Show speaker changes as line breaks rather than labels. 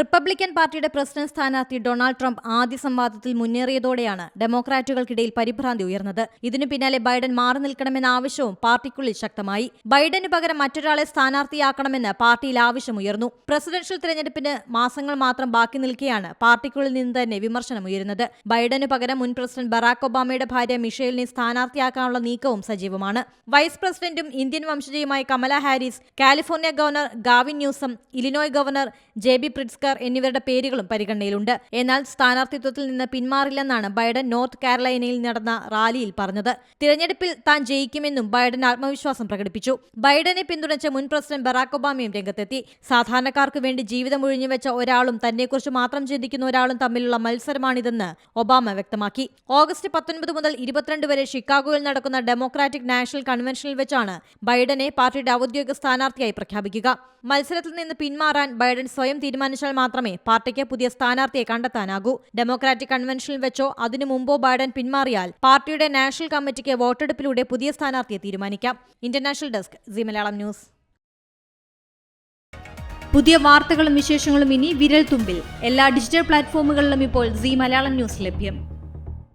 Republican പാർട്ടിയുടെ president സ്ഥാനാർത്ഥി Donald Trump ആദ്യ സംവാദത്തിൽ മുന്നേറിയതോടെയാണ് ഡെമോക്രാറ്റുകൾക്കിടയിൽ പരിഭ്രാന്തി ഉയർന്നത്. ഇതിനു പിന്നാലെ ബൈഡൻ മാറി നിൽക്കണമെന്ന ആവശ്യവും പാർട്ടിക്കുള്ളിൽ ശക്തമായി. ബൈഡന് പകരം മറ്റൊരാളെ സ്ഥാനാർത്ഥിയാക്കണമെന്ന് പാർട്ടിയിൽ ആവശ്യമുയർന്നു. പ്രസിഡൻഷ്യൽ തെരഞ്ഞെടുപ്പിന് മാസങ്ങൾ മാത്രം ബാക്കി നിൽക്കെയാണ് പാർട്ടിക്കുള്ളിൽ നിന്ന് തന്നെ വിമർശനമുയരുന്നത് ബൈഡന് പകരം മുൻ പ്രസിഡന്റ് ബറാക് ഒബാമയുടെ ഭാര്യ മിഷേലിനെ സ്ഥാനാർത്ഥിയാക്കാനുള്ള നീക്കവും സജീവമാണ്. വൈസ് പ്രസിഡന്റും Indian വംശജയുമായ Kamala Harris California governor Gavin Newsom Illinois governor J B Pritzker എന്നിവരുടെ പേരുകളും പരിഗണനയിലുണ്ട്. എന്നാൽ സ്ഥാനാർത്ഥിത്വത്തിൽ നിന്ന് പിന്മാറില്ലെന്നാണ് ബൈഡൻ നോർത്ത് കാരലൈനയിൽ നടന്ന റാലിയിൽ പറഞ്ഞത്. തിരഞ്ഞെടുപ്പിൽ താൻ ജയിക്കുമെന്നും ബൈഡൻ ആത്മവിശ്വാസം പ്രകടിപ്പിച്ചു. ബൈഡനെ പിന്തുണച്ച മുൻ പ്രസിഡന്റ് ബറാക് ഒബാമയും രംഗത്തെത്തി. സാധാരണക്കാർക്ക് വേണ്ടി ജീവിതം ഒഴിഞ്ഞുവെച്ച ഒരാളും തന്നെക്കുറിച്ച് മാത്രം ചിന്തിക്കുന്ന ഒരാളും തമ്മിലുള്ള മത്സരമാണിതെന്ന് ഒബാമ വ്യക്തമാക്കി. ഓഗസ്റ്റ് പത്തൊൻപത് മുതൽ ഇരുപത്തിരണ്ട് വരെ ഷിക്കാഗോയിൽ നടക്കുന്ന ഡെമോക്രാറ്റിക് നാഷണൽ കൺവെൻഷനിൽ വെച്ചാണ് ബൈഡനെ പാർട്ടിയുടെ ഔദ്യോഗിക സ്ഥാനാർത്ഥിയായി പ്രഖ്യാപിക്കുക. മത്സരത്തിൽ നിന്ന് പിന്മാറാൻ ബൈഡൻ സ്വയം തീരുമാനിച്ചാൽ മാത്രമേ പാർട്ടിക്ക് പുതിയ സ്ഥാനാർത്ഥിയെ കണ്ടെത്താനാകൂ. ഡെമോക്രാറ്റിക് കൺവെൻഷനിൽ വെച്ചോ അതിനു മുമ്പോ ബൈഡൻ പിന്മാറിയാൽ പാർട്ടിയുടെ നാഷണൽ കമ്മിറ്റിക്ക് വോട്ടെടുപ്പിലൂടെ പുതിയ സ്ഥാനാർത്ഥിയെ തീരുമാനിക്കാം. International desk Zee Malayalam news. പുതിയ വാർത്തകളും വിശേഷങ്ങളും ഇനി വിരൽ തുമ്പിൽ. എല്ലാ ഡിജിറ്റൽ പ്ലാറ്റ്ഫോമുകളിലും ഇപ്പോൾ സി മലയാളം ന്യൂസ് ലഭ്യം.